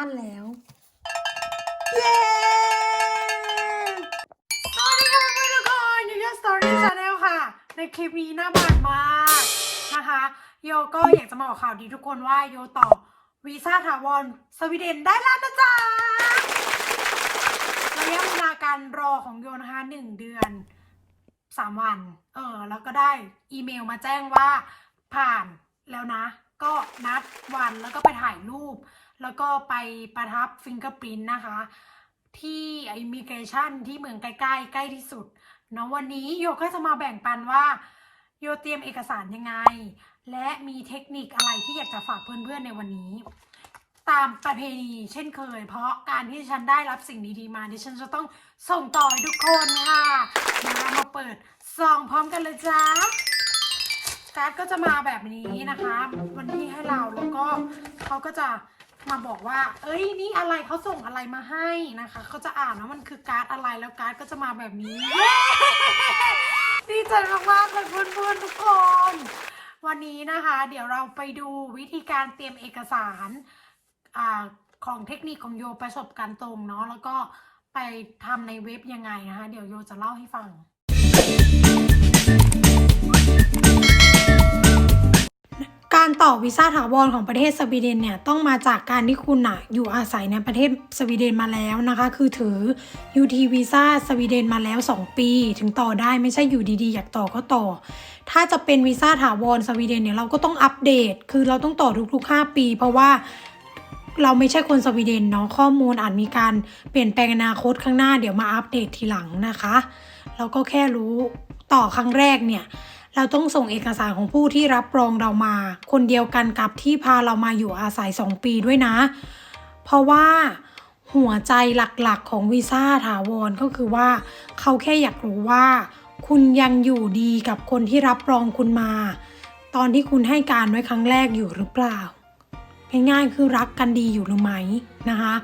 านแล้ว เย้สวัสดีค่ะทุกคนยูยูสตอรี่ชาแนลค่ะ ในคลิปนี้น่าบานมากนะคะ โยก็อยากจะมาบอกข่าวดีทุกคนว่าโยต่อวีซ่าถาวรสวีเดนได้แล้วนะจ๊ะระยะเวลาการรอของโยนะคะหนึ่งเดือนสามวัน เออ แล้วก็ได้อีเมลมาแจ้งว่าผ่านแล้วนะ ก็นัดวันแล้วก็ไปถ่ายรูป แล้วก็ไปประทับฟิงเกอร์ปรินนะคะ ที่อิมิเกชันที่เมืองใกล้ๆ ใกล้ที่สุดเนาะวันนี้โยก็จะมาแบ่งปันว่าโยเตรียมเอกสารยังไง และมีเทคนิคอะไรที่อยากจะฝากเพื่อนๆในวันนี้ ตามประเพณีเช่นเคย เพราะการที่ฉันได้รับสิ่งดีๆมาดิฉันจะต้องส่งต่อให้ทุกคนค่ะมามาเปิดซองพร้อมกันเลยจ้า การ์ดก็จะมาแบบนี้นะคะ วันนี้ให้เราแล้วก็เขาก็จะมาบอกว่า เอ้ยนี่อะไรเขาส่งอะไรมาให้นะคะเขาจะอ่านว่ามันคือการ์ดอะไรแล้วการ์ดก็จะมาแบบนี้ดีใจมากๆเลยเพื่อนๆทุกคน วันนี้นะคะ เดี๋ยวเราไปดูวิธีการเตรียมเอกสารอาของเทคนิคของโยประสบการณ์ตรงเนาะแล้วก็ไปทำในเว็บยังไงนะคะ เดี๋ยวโยจะเล่าให้ฟัง การต่อวีซ่าถาวรของประเทศสวีเดนเนี่ยต้องมาจากการที่คุณอะอยู่อาศัยในประเทศสวีเดนมาแล้วนะคะ คือถือ UT วีซ่าสวีเดนมาแล้ว 2 ปี ถึงต่อได้ไม่ใช่อยู่ดีๆ อยากต่อก็ต่อ ถ้าจะเป็นวีซ่าถาวรสวีเดนเนี่ยเราก็ต้องอัปเดต คือเราต้องต่อทุกๆ 5 ปี เพราะว่าเราไม่ใช่คนสวีเดนเนาะข้อมูลอาจมีการเปลี่ยนแปลงอนาคตข้างหน้าเดี๋ยวมาอัปเดตทีหลังนะคะ เราก็แค่รู้ต่อครั้งแรกเนี่ย เราต้องส่งเอกสารของผู้ที่รับรองเรามา คนเดียวกันกับที่พาเรามาอยู่อาศัย 2 ปีด้วยนะ เพราะว่าหัวใจหลักๆของวีซ่าถาวรก็คือว่า เขาแค่อยากรู้ว่า คุณยังอยู่ดีกับคนที่รับรองคุณมา ตอนที่คุณให้การไว้ครั้งแรกอยู่หรือเปล่าง่ายๆคือรักกันดีอยู่หรือไหมนะคะ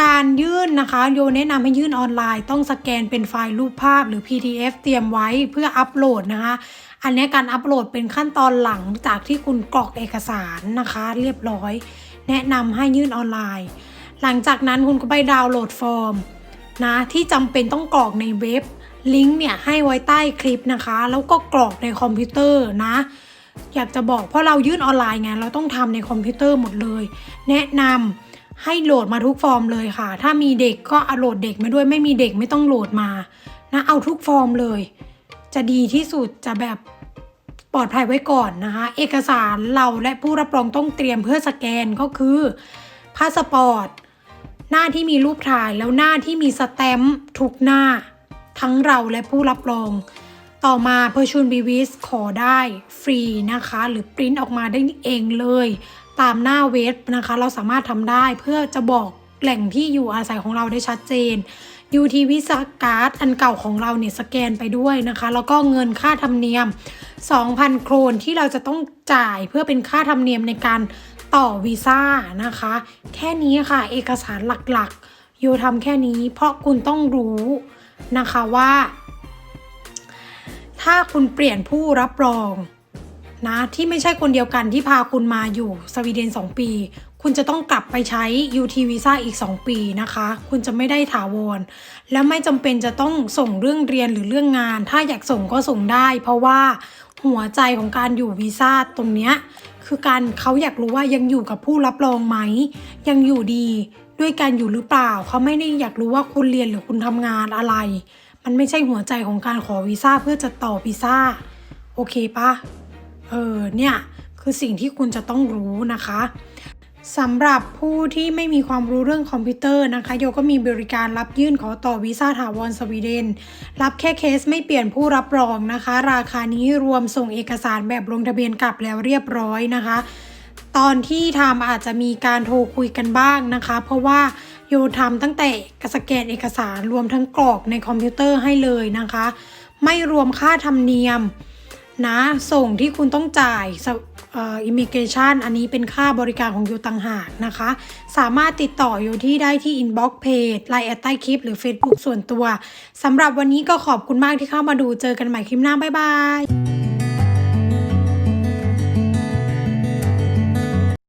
การยื่นนะคะโยแนะนำให้ยื่นออนไลน์ ต้องสแกนเป็นไฟล์รูปภาพหรือ PDF เตรียมไว้เพื่ออัปโหลดนะคะ อันนี้การอัปโหลดเป็นขั้นตอนหลังจากที่คุณกรอกเอกสารนะคะ เรียบร้อย แนะนำให้ยื่นออนไลน์ หลังจากนั้นคุณก็ไปดาวน์โหลดฟอร์มนะที่จำเป็นต้องกรอกในเว็บลิงก์เนี่ยให้ไว้ใต้คลิปนะคะ แล้วก็กรอกในคอมพิวเตอร์นะอยากจะบอกเพราะเรายื่นออนไลน์ไงเราต้องทำในคอมพิวเตอร์หมดเลย แนะนำ ให้โหลดมาทุกฟอร์มเลยค่ะ ถ้ามีเด็กก็เอาโหลดเด็กมาด้วย ไม่มีเด็กไม่ต้องโหลดมา นะ เอาทุกฟอร์มเลย จะดีที่สุด จะแบบปลอดภัยไว้ก่อนนะคะ เอกสารเราและผู้รับรองต้องเตรียมเพื่อสแกนก็คือ พาสปอร์ต หน้าที่มีรูปถ่ายแล้วหน้าที่มีสแตมป์ทุกหน้า ทั้งเราและผู้รับรอง ต่อมาเพอร์ชูนบีวิสขอได้ฟรีนะคะ หรือปริ้นออกมาได้เองเลย ตามหน้าเว็บนะคะ เราสามารถทำได้เพื่อจะบอกแหล่งที่อยู่อาศัยของเราได้ชัดเจน UT Visa Card อันเก่าของเราเนี่ยสแกนไปด้วยนะคะ แล้วก็เงินค่าธรรมเนียม 2,000 โครนที่เราจะต้องจ่ายเพื่อเป็นค่าธรรมเนียมในการต่อวีซ่านะคะ แค่นี้ค่ะเอกสารหลักๆโยทำแค่นี้เพราะคุณต้องรู้นะคะว่า ถ้าคุณเปลี่ยนผู้รับรอง นะที่ไม่ใช่คนเดียวกันที่พาคุณมาอยู่สวีเดน 2 ปี คุณจะต้องกลับไปใช้ UT Visa อีก 2 ปีนะคะ คุณจะไม่ได้ถาวร แล้วไม่จำเป็นจะต้องส่งเรื่องเรียนหรือเรื่องงาน ถ้าอยากส่งก็ส่งได้ เพราะว่าหัวใจของการอยู่วีซ่าตรงเนี้ยคือการเขาอยากรู้ว่ายังอยู่กับผู้รับรองไหม ยังอยู่ดีด้วยการอยู่หรือเปล่า เขาไม่ได้อยากรู้ว่าคุณเรียนหรือคุณทำงานอะไร มันไม่ใช่หัวใจของการขอวีซ่าเพื่อจะต่อวีซ่า โอเคปะ เออเนี่ยคือสิ่งที่คุณจะต้องรู้นะคะสำหรับผู้ที่ไม่มีความรู้เรื่องคอมพิวเตอร์นะคะ โยก็มีบริการรับยื่นขอต่อวีซ่าถาวรสวีเดน รับแค่เคสไม่เปลี่ยนผู้รับรองนะคะ ราคานี้รวมส่งเอกสารแบบลงทะเบียนกลับแล้วเรียบร้อยนะคะ ตอนที่ทำอาจจะมีการโทรคุยกันบ้างนะคะ เพราะว่าโยทำตั้งแต่สแกนเอกสารรวมทั้งกรอกในคอมพิวเตอร์ให้เลยนะคะ ไม่รวมค่าธรรมเนียม นะ ส่งที่คุณต้องจ่ายอิมิเกชันอันนี้เป็นค่าบริการของยูต่างหากนะคะ สามารถติดต่ออยู่ที่ได้ที่อินบ็อกซ์เพจไลน์แอดใต้คลิป หรือ Facebook ส่วนตัวสำหรับวันนี้ก็ขอบคุณมากที่เข้ามาดูเจอกันใหม่คลิปหน้า บ๊ายบาย